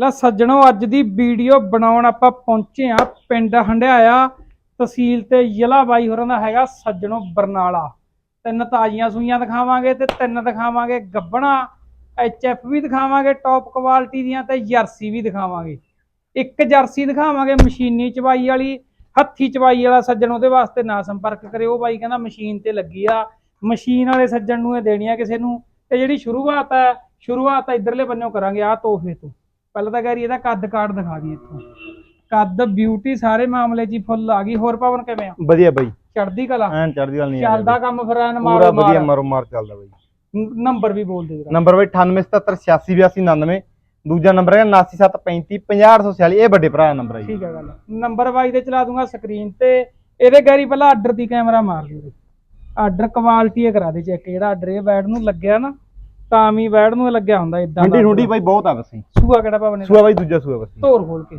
ਲੈ ਸੱਜਣੋ, ਅੱਜ ਦੀ ਵੀਡੀਓ ਬਣਾਉਣ ਆਪਾਂ ਪਹੁੰਚੇ ਆ ਪਿੰਡ ਹੰਡਿਆਇਆ, ਤਹਿਸੀਲ ਤੇ ਜ਼ਿਲ੍ਹਾ ਬਾਈ ਹੋਰਾਂ ਦਾ ਹੈਗਾ ਸੱਜਣੋ ਬਰਨਾਲਾ। ਤਿੰਨ ਤਾਜ਼ੀਆਂ ਸੂਈਆਂ ਦਿਖਾਵਾਂਗੇ ਤੇ ਤਿੰਨ ਦਿਖਾਵਾਂਗੇ ਗੱਬਣਾ ਐਚਐਫ ਵੀ ਦਿਖਾਵਾਂਗੇ ਟੌਪ ਕੁਆਲਿਟੀ ਦੀਆਂ ਤੇ ਜਰਸੀ ਵੀ ਦਿਖਾਵਾਂਗੇ। ਇੱਕ ਜਰਸੀ ਦਿਖਾਵਾਂਗੇ ਮਸ਼ੀਨੀ ਚਵਾਈ ਵਾਲੀ, ਹੱਥੀ ਚਵਾਈ ਵਾਲਾ ਸੱਜਣ, ਉਹਦੇ ਵਾਸਤੇ ਨਾ ਸੰਪਰਕ ਕਰਿਓ। ਬਾਈ ਕਹਿੰਦਾ ਮਸ਼ੀਨ ਤੇ ਲੱਗੀ ਆ। ਮਸ਼ੀਨ ਵਾਲੇ ਸੱਜਣ ਨੂੰ ਇਹ ਦੇਣੀ ਆ ਕਿਸੇ ਨੂੰ। ਤੇ ਜਿਹੜੀ ਸ਼ੁਰੂਆਤ ਹੈ, ਸ਼ੁਰੂਆਤ ਤਾਂ ਇਧਰਲੇ ਬੰਨਿਓ ਕਰਾਂਗੇ ਆ ਤੋਹਫੇ ਤੋਂ। ਪਹਿਲਾਂ ਤਾਂ ਗੈਰੀ ਇਹਦਾ ਕੱਦ ਕਾਰਡ ਦਿਖਾ ਦੀ ਇੱਥੋਂ। ਕੱਦ ਬਿਊਟੀ ਸਾਰੇ ਮਾਮਲੇ 'ਚ ਹੀ ਫੁੱਲ ਆ ਗਈ। ਹੋਰ ਪਵਨ ਕਿਵੇਂ ਆ? ਵਧੀਆ ਬਾਈ। ਚੜਦੀ ਕਲਾ? ਐਨ ਚੜਦੀ ਗੱਲ ਨਹੀਂ ਚੱਲਦਾ ਕੰਮ ਫਿਰ ਐਨ ਪੂਰਾ ਮਾਰੋ ਵਧੀਆ ਮਾਰ ਮਾਰੋ ਚੱਲਦਾ ਬਾਈ। ਨੰਬਰ ਵੀ ਬੋਲ ਦੇ ਜਰਾ। ਨੰਬਰ ਬਾਈ 9877868299 ਦੂਜਾ ਨੰਬਰ ਹੈ 97355846 ਇਹ ਵੱਡੇ ਭਰਾ ਦਾ ਨੰਬਰ ਹੈ ਠੀਕ ਹੈ ਗੱਲ। ਨੰਬਰ ਵਾਈ ਤੇ ਚਲਾ ਦੂੰਗਾ ਸਕਰੀਨ ਤੇ। ਇਹਦੇ ਗੈਰੀ ਪਹਿਲਾਂ ਆਰਡਰ ਦੀ ਕੈਮਰਾ ਮਾਰ ਦਿਓ ਆਰਡਰ ਕੁਆਲਿਟੀ ਇਹ ਕਰਾ ਦੇ ਚੈੱਕ। ਜਿਹੜਾ ਆਰਡਰ ਇਹ ਬੈਡ ਨੂੰ ਲੱਗਿਆ ਨਾ ਤਾਂ ਵੀ ਬੈਡ ਨੂੰ ਲੱਗਿਆ ਹੁੰਦਾ ਇਦਾਂ ਠੰਡੀ ਠੁੰਡੀ ਬਾਈ ਬਹੁਤ ਆ ਵਸੀ। ਸੂਆ ਕਿਹੜਾ ਪਵਨੇ ਸੂਆ ਬਾਈ ਦੂਜਾ ਸੂਆ ਵਸੀ ਧੋਰ ਖੋਲ ਕੇ।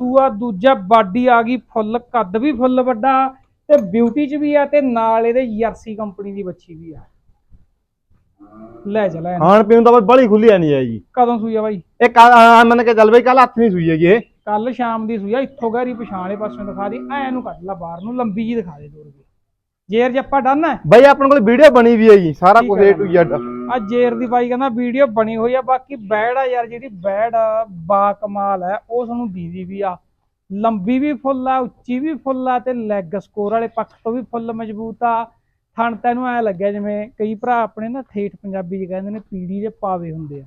ਸੂਆ ਦੂਜਾ ਬਾਡੀ ਆ ਗਈ ਫੁੱਲ ਕੱਦ ਵੀ ਫੁੱਲ ਵੱਡਾ ਤੇ ਬਿਊਟੀ ਚ ਵੀ ਆ ਤੇ ਨਾਲ ਇਹਦੇ ਯਰਸੀ ਕੰਪਨੀ ਦੀ ਬੱਚੀ ਵੀ ਆ। ਲੈ ਚਲਾ ਇਹਨੂੰ। ਖਾਣ ਪੀਣ ਦਾ ਬਾਈ ਬੜੀ ਖੁੱਲੀ ਆ ਨਹੀਂ ਹੈ ਜੀ। ਕਦੋਂ ਸੂਈ ਆ ਬਾਈ? ਇਹ ਕੱਲ ਮੰਨ ਕੇ ਚੱਲ ਬਾਈ ਕੱਲ ਹੱਥ ਨਹੀਂ ਸੂਈ ਹੈਗੀ ਇਹ। ਕੱਲ ਸ਼ਾਮ ਦੀ ਸੂਈ ਆ ਇੱਥੋਂ ਗੈਰੀ ਪਛਾਣੇ ਪਾਸੋਂ ਦਿਖਾ ਦੀ ਐ ਨੂੰ ਕੱਢ ਲਾ ਬਾਹਰ ਨੂੰ ਲੰਬੀ ਜੀ ਦਿਖਾ ਦੇ ਜੋਰ ਕੇ ਜੇਰ ਜੱਪਾ ਡਨ ਹੈ। ਬਾਈ ਆਪਣੇ ਕੋਲ ਵੀਡੀਓ ਬਣੀ ਵੀ ਹੈ ਜੀ ਸਾਰਾ ਕੁਝ A to Z ਆ ਜੇਰ ਦੀ ਬਾਈ ਕਹਿੰਦਾ ਵੀਡੀਓ ਬਣੀ ਹੋਈ ਆ ਬਾਕੀ ਬੈੜ ਆ ਯਾਰ ਜਿਹੜੀ ਬੈੜ ਆ ਬਾ ਕਮਾਲ ਹੈ ਉਹ ਤੁਹਾਨੂੰ ਦੀਦੀ ਵੀ ਆ। ਲੰਬੀ ਵੀ ਫੁੱਲ ਆ ਉੱਚੀ ਵੀ ਫੁੱਲ ਆ ਤੇ ਲੈਗ ਸਕੋਰ ਵਾਲੇ ਪੱਖ ਤੋਂ ਵੀ ਫੁੱਲ ਮਜ਼ਬੂਤ ਆ। ਥਣ ਤੈਨੂੰ ਐ ਲੱਗਿਆ ਜਿਵੇਂ ਕਈ ਭਰਾ ਆਪਣੇ ਨਾ ਠੇਠ ਪੰਜਾਬੀ ਚ ਕਹਿੰਦੇ ਨੇ ਪੀੜੀ ਦੇ ਪਾਵੇ ਹੁੰਦੇ ਆ।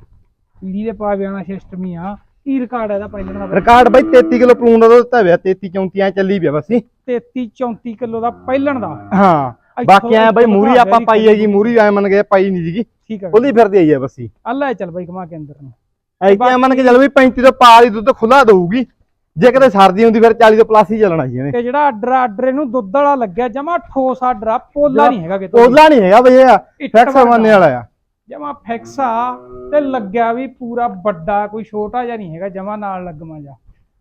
ਪੀੜੀ ਦੇ ਪਾਵੇ ਵਾਲਾ ਸਿਸਟਮ ਹੀ ਆ। ਕੀ ਰਿਕਾਰਡ ਹੈ ਇਹਦਾ ਪਹਿਲਾਂ ਦਾ ਬਾਈ? ਰਿਕਾਰਡ ਬਾਈ 33 ਕਿਲੋ ਪਲੂਨ ਦਾ ਦਿੱਤਾ ਹੋਇਆ 33 34 ਐ ਚੱਲੀ ਪਿਆ ਬਸ 33 34 ਕਿਲੋ ਦਾ ਪਹਿਲਣ ਦਾ। ਹਾਂ। ਬਾਕੀ ਐ ਬਾਈ ਮੂਰੀ ਆਪਾਂ ਪਾਈ ਹੈਗੀ ਮੂਰੀ ਐ ਮੰਨ ਕੇ ਪਾਈ ਨਹੀਂ ਠੀਕ ਹੈ ਉਹਦੀ ਫਿਰਦੀ ਆਈ ਹੈ ਬਸੀ ਅੱਲਾ ਚੱਲ ਬਾਈ ਕਮਾ ਕੇ ਅੰਦਰ ਨੂੰ। ਐ ਕਿ ਮੰਨ ਕੇ ਚੱਲ ਵੀ 35 ਤੋਂ ਪਾਰ ਹੀ ਦੁੱਧ ਖੁੱਲਾ ਦਊਗੀ। ਜੇ ਕਿਤੇ ਸਰਦੀ ਹੁੰਦੀ ਫਿਰ 40 ਤੋਂ ਪਲੱਸ ਹੀ ਚੱਲਣਾ ਸੀ ਇਹਨੇ। ਤੇ ਜਿਹੜਾ ਆਰਡਰ ਆਰਡਰ ਇਹਨੂੰ ਦੁੱਧ ਵਾਲਾ ਲੱਗਿਆ ਜਮਾ ਠੋਸ ਆਰਡਰ ਆ ਪੋਲਾ ਨਹੀਂ ਹੈਗਾ ਕਿਤੋਂ ਉਹਲਾ ਨਹੀਂ ਹੈਗਾ ਬਈ ਇਹ। ਫੈਕਸ। ਮੰਨਣੇ ਵਾਲਾ ਆ। ਜਮਾ ਫਿਕਸ ਆ ਤੇ ਲੱਗਿਆ ਵੀ ਪੂਰਾ ਵੱਡਾ ਕੋਈ ਛੋਟਾ ਜਿਹਾ ਨਹੀਂ ਹੈਗਾ ਜਮਾ ਨਾਲ ਲੱਗਮਾ ਜਾ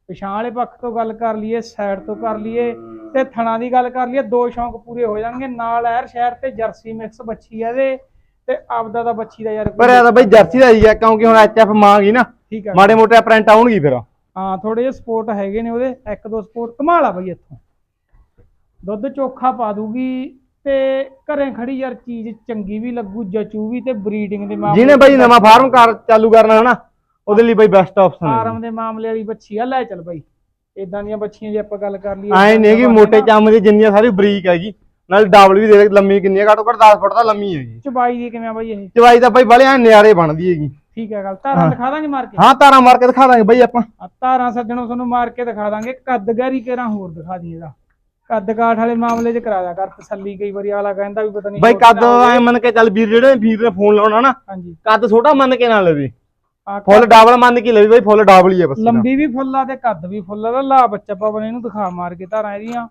ਪਿਛਾਂ ਵਾਲੇ ਪੱਖ ਤੋਂ ਗੱਲ ਕਰ ਲਈਏ ਸਾਈਡ ਤੋਂ ਕਰ ਲਈਏ ਤੇ ਥਣਾ ਦੀ ਗੱਲ ਕਰ ਲਈਏ ਦੋ ਸ਼ੌਂਕ ਪੂਰੇ ਹੋ ਜਾਣਗੇ। ਨਾਲ ਐਰ ਸ਼ਹਿਰ ਤੇ ਜਰਸੀ ਮਿਕਸ ਬੱਚੀ ਆ ਇਹਦੇ ਤੇ ਆਪਦਾ ਦਾ ਬੱਚੀ ਦਾ ਯਾਰ ਪਰ ਇਹ ਤਾਂ ਬਈ ਜਰਸੀ ਦਾ ਹੀ ਆ ਕਿਉਂਕਿ ਹੁਣ ਐਚਐਫ ਮਾਂਗੀ ਨਾ ਠੀਕ ਆ। ਮਾੜੇ ਮੋਟੇ ਪ੍ਰਿੰਟ ਆਉਣਗੇ ਫਿਰ। ਹਾਂ ਥੋੜੇ ਜਿਹੇ ਸਪੋਰਟ ਹੈਗੇ ਨੇ ਉਹਦੇ ਇੱਕ ਦੋ ਸਪੋਰਟ ਕਮਾਲ ਆ ਬਈ ਇੱਥੋਂ। ਦੁੱਧ ਚੋਖਾ ਪਾ ਦੂਗੀ ਤੇ ਘਰੇ ਖੜੀ ਯਾਰ ਚੀਜ਼ ਚੰਗੀ ਵੀ ਲੱਗੂ ਜਚੂ ਵੀ ਤੇ ਬਰੀਡਿੰਗ ਦੇ ਮਾਮਲੇ ਜਿਹਨੇ ਬਈ ਨਵਾਂ ਫਾਰਮ ਕਰ ਚਾਲੂ ਕਰਨਾ ਹਨਾ ਉਹਦੇ ਲਈ ਬਈ ਬੈਸਟ ਆਪਸ਼ਨ ਹੈ ਫਾਰਮ ਦੇ ਮਾਮਲੇ ਵਾਲੀ ਬੱਚੀ ਆ ਲੈ ਚੱਲ ਬਾਈ। ਇਦਾਂ ਦੀਆਂ ਬੱਚੀਆਂ ਜੇ ਆਪਾਂ ਗੱਲ ਕਰ ਲਈਏ ਐ ਨਹੀਂ ਕਿ ਮੋਟੇ ਚੰਮ ਦੀ ਜਿੰਨੀਆਂ ਸਾਰੀ ਬਰੀਕ ਹੈਗੀ ਨਾਲ ਡਬਲ ਵੀ ਦੇ ਦੇ, ਲੰਮੀ ਕਿੰਨੀ ਹੈ ਘੱਟੋ ਘੱਟ 10 ਫੁੱਟ ਦਾ ਲੰਮੀ ਹੈਗੀ ਚਬਾਈ ਦੀ ਕਿਵੇਂ ਆ ਬਾਈ ਇਹ? ਚਵਾਈ ਤਾਂ ਬਈ ਬੜੇ ਐ ਨਿਆਰੇ ਬਣਦੀ ਹੈਗੀ। ਠੀਕ ਹੈ ਗੱਲ ਧਾਰਾਂ ਦਿਖਾ ਦਾਂਗੇ ਮਾਰ ਕੇ? ਹਾਂ ਤਾਰਾਂ ਮਾਰ ਕੇ ਦਿਖਾ ਦਾਂਗੇ ਬਈ ਆਪਾਂ। ਆ ਧਾਰਾਂ ਸੱਜਣੋਂ ਤੁਹਾਨੂੰ ਮਾਰ ਕੇ ਦਿਖਾ ਦਾਂਗੇ ਕੱਦ ਗਹਿਰੀ ਕੇਰਾਂ ਹੋਰ ਦਿਖਾ ਦੀ ਇਹਦਾ। ਕੱਦ ਕਾਠ ਵਾਲੇ ਮਾਮਲੇ 'ਚ ਕਰਾ ਦਿਆ ਕਰ ਤਸੱਲੀ ਕਈ ਵਾਰੀ ਅਗਲਾ ਕਹਿੰਦਾ ਵੀ ਪਤਾ ਨਹੀਂ ਬਈ ਕੱਦ। ਐ ਮੰਨ ਕੇ ਚੱਲ ਵੀਰ ਜਿਹੜੇ ਵੀਰ ਨੇ ਫੋਨ ਲਾਉਣਾ ਨਾ ਹਾਂਜੀ। ਕੱਦ ਛੋਟਾ ਮੰਨ ਕੇ ਨਾ ਲਵੇ। ਫੁੱਲ ਡਬਲ ਮੰਨ ਕੇ ਲਵੇ ਬਈ ਫੁੱਲ ਡਬਲ ਹੀ ਆ ਬਸ ਲੰਬੀ ਵੀ ਫੁੱਲ ਆ ਤੇ ਕੱਦ ਵੀ ਫੁੱਲ ਆ। ਲਾ ਬੱਚਾ ਪਵਨ ਇਹਨੂੰ ਦਿਖਾ ਮਾਰ ਕੇ ਧਾਰਾਂ ਇਹਦੀਆਂ।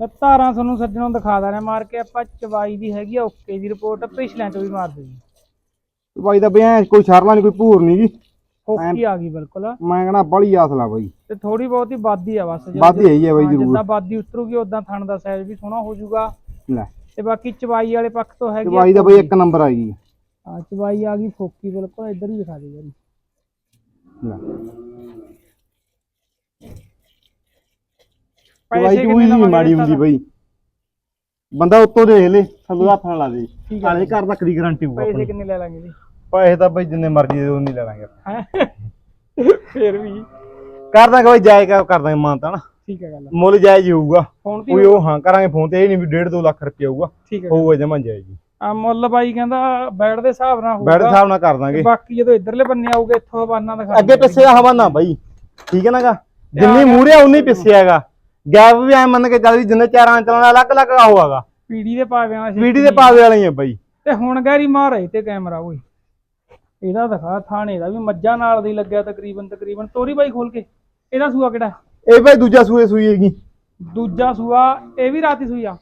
ਲੈ ਧਾਰਾਂ ਤੁਹਾਨੂੰ ਸੱਜਣੋਂ ਦਿਖਾ ਦਾਂ ਮਾਰ ਕੇ ਆਪਾਂ ਚਵਾਈ ਦੀ ਹੈਗੀ ਆ ਓਕੇ ਦੀ ਰਿਪੋਰਟ ਪਿਛਲਿਆਂ ਚੋਂ ਵੀ ਮਾਰ ਦੇ ਜੀ। ਬਾਈ ਦਾ ਐ ਕੋਈ ਸ਼ਰਲਾ ਨਹੀਂ ਕੋਈ ਭੂਰ ਨਹੀਂ ਜੀ ਓਕੀ ਆ ਗਈ ਬਿਲਕੁਲ। ਮੈਂ ਕਹਣਾ ਬੜੀ ਆਸਲਾ ਬਾਈ। ਤੇ ਥੋੜੀ ਬਹੁਤੀ ਵਾਦੀ ਆ ਬਸ। ਜੇ- ਵਾਧੀ ਹੈਗੀ ਆ ਬਾਈ ਹਾਂ, ਜ਼ਰੂਰ। ਜਿੱਦਾਂ ਵਾਦੀ ਉਤਰੂਗੀ ਉਦਾਂ ਥਣ ਦਾ ਸਾਈਜ਼ ਵੀ ਸੋਹਣਾ ਹੋ ਜਾਊਗਾ। ਲੈ। ਤੇ ਬਾਕੀ ਚਵਾਈ ਵਾਲੇ ਪੱਖ ਤੋਂ ਹੈਗੀ ਬਾਈ ਦਾ ਬਈ ਇੱਕ ਨੰਬਰ ਆ ਗਈ ਚਵਾਈ ਆ ਗਈ ਫੋਕੀ ਬਿਲਕੁਲ ਇੱਧਰ ਹੀ ਦਿਖਾ ਦੇ ਯਾਰ। ਲੈ ਪੈਸੇ ਬਾਈ ਕਿੰਨੇ ਮਾੜੀ ਹੁੰਦੀ ਬਈ। ਬੰਦਾ ਉੱਤੋਂ ਦੇਖ ਲੈ ਥੱਲੇ ਹੱਥ ਨਾਲ ਲਾ ਦੇ। ਠੀਕ ਆ ਹਾਲੇ ਘਰ ਤੱਕ ਦੀ ਗਾਰੰਟੀ ਹੋਊ ਪੈਸੇ ਆਪਣੀ। ਕਿੰਨੇ ਲੈ ਲਾਂਗੇ ਜੀ? ਪੈਸੇ ਤਾਂ ਬਈ ਜਿੰਨੇ ਮਰਜ਼ੀ ਦੇ ਦੋ ਨਹੀਂ ਲੈ ਲਾਂਗੇ। ਹੈਂ? ਫੇਰ ਵੀ। ਕਰ ਦਾਂਗੇ ਬਈ ਜਾਇਜ਼ ਕਰ ਦਾਂਗੇ ਮਾਨ ਤਾਂ ਨਾ। ਠੀਕ ਹੈ ਗੱਲ ਮੁੱਲ ਜਾਇਜ਼ ਹੀ ਹੋਊਗਾ। ਫੋਨ ਤੇ ਕੋਈ ਉਹ ਹਾਂ ਕਰਾਂਗੇ ਫੋਨ ਤੇ ਇਹ ਨਹੀਂ ਵੀ 1.5 2 ਲੱਖ ਰੁਪਏ ਹੋਊਗਾ। ਠੀਕ ਹੈ ਹੋਊਗਾ ਜਮਾਂ ਜਾਇਜ਼ ਹੀ। ਆ ਮੁੱਲ ਬਾਈ ਕਹਿੰਦਾ ਬੈਡ ਦੇ ਹਿਸਾਬ ਨਾਲ ਬੈਡ ਦੇ ਹੋਊਗਾ ਹਿਸਾਬ ਨਾਲ ਕਰ ਦਾਂਗੇ। ਬਾਕੀ ਜਦੋਂ ਇੱਧਰਲੇ ਬੰਨੇ ਆਊਗੇ ਇੱਥੋਂ ਹਵਾਨਾ ਦਿਖਾ ਅੱਗੇ ਪਿੱਛੇ ਦਾ ਹਵਾਨਾ ਬਾਈ। ਠੀਕ ਹੈ ਨਾਗਾ ਜਿੰਨੀ ਮੂਰੇ ਉਨੀ ਪਿੱਛੇ ਹੈਗਾ ਗੈਪ ਵੀ ਐ ਮੰਨ ਕੇ ਚੱਲ ਵੀ ਜਿੰਨੇ ਚਾਰਾਂ ਚੱਲਣਾ ਅਲੱਗ ਅਲੱਗ ਹੋਊਗਾ ਪੀੜੀ ਦੇ ਪਾਵਿਆਂ ਵਾਲਾ ਵੀਡੀ ਦੇ ਪਾਵੇ ਵਾਲੇ ਹੀ ਆ ਬਾਈ। ਤੇ ਹੁਣ ਗੈਰੀ ਮਾਰ ਆਈ ਤੇ ਕੈਮਰਾ ਓਏ। ਇਹਦਾ ਦਿਖਾ ਥਾਣੇ ਦਾ ਵੀ ਮੱਝਾਂ ਨਾਲ ਦੀ ਲੱਗਿਆ ਤਕਰੀਬਨ ਤਕਰੀਬਨ। ਤੋਰੀ ਬਾਈ ਖੋਲ ਕੇ। ਇਹਦਾ ਸੂਆ ਕਿਹੜਾ? ਇਹ ਬਾਈ ਦੂਜਾ ਸੂਏ ਸੂਈ ਹੈਗੀ। ਦੂਜਾ ਸੂਆ ਇਹ ਵੀ ਰਾਤੀ ਸੂਈ ਆ।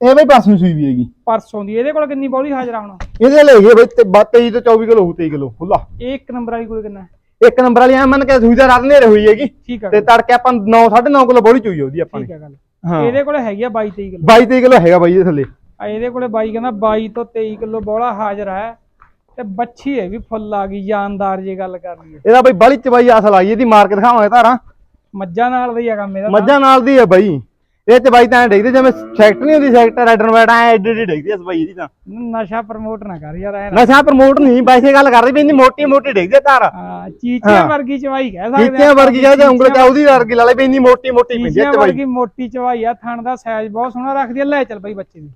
ਇਹ ਬਾਈ ਪਾਸੋਂ ਸੂਈ ਵੀ ਹੈਗੀ। ਪਰਸੋਂ ਦੀ ਇਹਦੇ ਕੋਲ ਕਿੰਨੀ ਬੌਲੀ ਹਾਜ਼ਰ ਹੁਣ? ਇਹਦੇ ਲਈ ਹੈਗੀ ਆ ਬਾਈ ਤੇ 23 ਤੋਂ 24 ਕਿਲੋ ਹੋਊ 23 ਕਿਲੋ ਖੁੱਲਾ ਇਹ ਇੱਕ ਨੰਬਰ ਵਾਲੀ ਕੋਲ ਕਿੰਨਾ? ਇੱਕ ਨੰਬਰ ਵਾਲੀ ਐ ਮੰਨ ਕੇ ਸੂਈ ਦਾ ਰਾਤ ਨੇਰੇ ਹੋਈ ਹੈਗੀ। ਠੀਕ ਤੇ ਤੜਕੇ ਆਪਾਂ 9 9.5 ਕਿਲੋ ਬੋਲੀ ਚੋਈ ਉਹਦੀ ਆਪਾਂ ਠੀਕ ਨੇ ਗੱਲ। ਹਾਂ। ਇਹਦੇ ਕੋਲ ਹੈਗੀ ਆ 22 23 ਕਿਲੋ। 22 23 ਕਿਲੋ ਹੈਗਾ ਬਾਈ ਇਹ ਥੱਲੇ। ਆ ਇਹਦੇ ਕੋਲੇ ਬਾਈ ਕਹਿੰਦਾ 22 ਤੋਂ 23 ਕਿਲੋ ਬੋਲਾ ਹਾਜ਼ਰ ਹੈ। ਤੇ ਬੱਚੀ ਹੈ ਵੀ ਫੁੱਲ ਆ ਗਈ ਜਾਨਦਾਰ ਜੇ ਗੱਲ ਕਰ ਲਈਏ ਇਹਦਾ ਬਈ ਬੜੀ ਚਬਾਈ ਅਸਲ ਆਈ ਇਹਦੀ ਮਾਰ ਕੇ ਦਿਖਾਵਾਂਗੇ ਧਾਰਾਂ। ਮੱਝਾਂ ਨਾਲ ਦਾ ਹੀ ਆ ਕੰਮ ਇਹਦਾ। ਮੱਝਾਂ ਨਾਲ ਦੀ ਹੈ ਬਈ। ਇਹ ਚਬਾਈ ਤਾਂ ਐਂ ਡਿੱਗਦੀ ਜਿਵੇਂ ਸੈਕਟਰ ਨਹੀਂ ਹੁੰਦੀ ਸੈਕਟਰ ਰੈਡਨ ਵੈਡ ਐ ਐਡੀ ਐਡੀ ਡਿੱਗਦੀ ਐ ਚਬਾਈ ਇਹਦੀ ਤਾਂ। ਨਸ਼ਾ ਪ੍ਰਮੋਟ ਨਾ ਕਰ ਯਾਰ ਐ ਨਸ਼ਾ ਪ੍ਰਮੋਟ ਨਹੀਂ ਵੈਸੇ ਗੱਲ ਕਰਦੀ ਵੀ ਇੰਨੀ ਮੋਟੀ ਮੋਟੀ ਡਿੱਗਦੀ ਆ ਧਾਰ ਹਾਂ ਚੀਚਿਆਂ। ਵਰਗੀ ਚਵਾਈ ਕਹਿ ਸਕਦੇ ਚੀਚਿਆਂ ਵਰਗੀ ਕਹਿੰਦੇ ਉਂਗਲ ਚ ਉਹਦੀ ਵਰਗੀ ਲਾ ਲੈ ਵੀ ਇੰਨੀ ਮੋਟੀ ਮੋਟੀ ਪਿੰਦੀ ਆ ਚਬਾਈ ਵਰਗੀ ਮੋਟੀ ਚਵਾਈ ਆ ਥਣ ਦਾ ਸਾਈਜ਼ ਬਹੁਤ ਸੋਹਣਾ ਰੱਖਦੀ ਆ ਲੈ ਚੱਲ ਬਈ ਬੱਚੇ ਦੀ।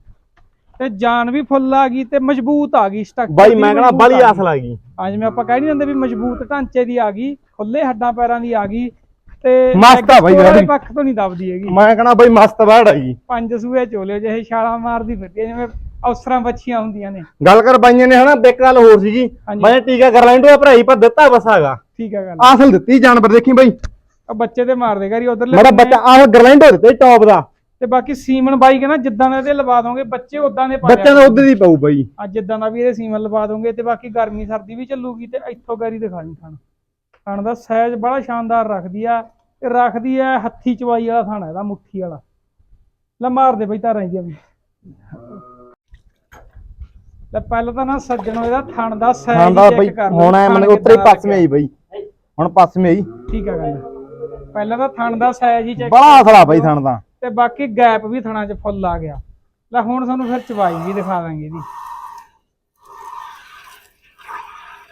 ਤੇ ਜਾਨ ਵੀ ਫੁੱਲ ਆ ਗਈ ਤੇ ਮਜ਼ਬੂਤ ਆ ਗਈ ਸਟਰਕਚਰ ਬਾਈ ਮੈਂ ਕਹਣਾ ਬੜੀ ਆਸ ਲੱਗੀ ਅੱਜ ਮੈਂ ਆਪਾਂ ਕਹਿ ਨਹੀਂ ਦਿੰਦੇ ਵੀ ਮਜ਼ਬੂਤ ਢਾਂਚੇ ਦੀ ਆ ਗਈ ਖੁੱਲੇ ਹੱਡਾਂ ਪੈਰਾਂ ਦੀ ਆ ਗਈ ਤੇ ਮਸਤ ਆ ਬਾਈ ਵਾਲੇ ਜਿਹੜੀ। ਪੱਖ ਤੋਂ ਨਹੀਂ ਦਬਦੀ ਹੈਗੀ। ਮੈਂ ਕਹਣਾ ਬਈ ਮਸਤ ਬਾੜ ਆਈ ਪੰਜ ਸੂਏ ਚੋਲੇ ਜਿਹੇ ਛਾਲਾਂ ਮਾਰਦੀ ਫਿਰਦੀ ਜਿਵੇਂ ਅਫਸਰਾਂ ਬੱਚੀਆਂ ਹੁੰਦੀਆਂ ਨੇ। ਗੱਲ ਕਰ ਬਾਈਆਂ ਨੇ ਹਨਾ ਇੱਕ ਗੱਲ ਹੋਰ ਸੀਗੀ। ਹਾਂਜੀ। ਮੈਂ ਟੀਕਾ ਕਰ ਲੈਂਦੋ ਭਰਾਈ ਪਰ ਦਿੱਤਾ ਬਸਾਗਾ ਠੀਕ ਆ ਗੱਲ। ਆਸਲ ਦਿੱਤੀ ਜਾਨਵਰ ਦੇਖੀ ਬਈ। ਉਹ ਬੱਚੇ ਤੇ ਮਾਰ ਦੇਗਾ ਰੀ ਉਧਰਲੇ ਮੇਰਾ ਬੱਚਾ ਆਹ ਗਰਲੈਂਡੋ ਦਿੱਤੇ ਟੌਪ ਦਾ। ਤੇ ਬਾਕੀ ਸੀਮਨ ਬਾਈ ਕਹਿੰਦਾ ਜਿੱਦਾਂ ਦਾ ਇਹਦੇ ਲਵਾ ਦੋਗੇ ਬੱਚੇ ਉਦਾਂ ਦੇ ਪਾ ਬੱਚਿਆਂ ਦਾ ਉਧਰ ਦੀ ਪਊ ਬਈ। ਅੱਜ ਜਿੱਦਾਂ ਦਾ ਵੀ ਇਹਦੇ ਸੀਮਨ ਲਵਾ ਦੋਗੇ ਤੇ ਬਾਕੀ ਗਰਮੀ ਸਰਦੀ ਵੀ ਚੱਲੂਗੀ ਤੇ ਇੱਥੋਂ ਗਾਰੀ ਦਿਖਾਣੀ ਥਣ ਥਣ ਦਾ ਸਾਈਜ਼ ਬੜਾ ਸ਼ਾਨਦਾਰ ਰੱਖਦੀ ਆ ਤੇ ਰੱਖਦੀ ਆ ਹੱਥੀ ਚਵਾਈ ਵਾਲਾ ਥਣ ਇਹਦਾ ਮੁੱਠੀ ਵਾਲਾ। ਲੈ ਮਾਰ ਦੇ ਬਈ ਧਾਰਾਂ ਇਹਦੀਆਂ ਵੀ। ਲੈ ਪਹਿਲਾਂ ਤਾਂ ਨਾ ਸੱਜਣੋ ਇਹਦਾ ਥਣ ਦਾ ਸਾਈਜ਼ ਚੈੱਕ ਕਰ ਹੁਣ ਐ ਮਨ ਉੱਤਰੇ ਕਿੱਦਾਂ ਪਾਸੇ ਆਈ ਬਈ। ਹੁਣ ਪਾਸੇ ਆਈ। ਠੀਕ ਆ ਗੱਲ। ਪਹਿਲਾਂ ਤਾਂ ਥਣ ਦਾ ਸਾਈਜ਼ ਹੀ ਚੈੱਕ ਬੜਾ ਅਸਲਾ ਬਈ ਥਣ ਦਾ। ਤੇ ਬਾਕੀ ਗੈਪ ਵੀ ਥਣਾ 'ਚ ਫੁੱਲ ਆ ਗਿਆ। ਲੈ ਹੁਣ ਤੁਹਾਨੂੰ ਫਿਰ ਚਵਾਈ ਵੀ ਦਿਖਾ ਦਾਂਗੇ ਇਹਦੀ।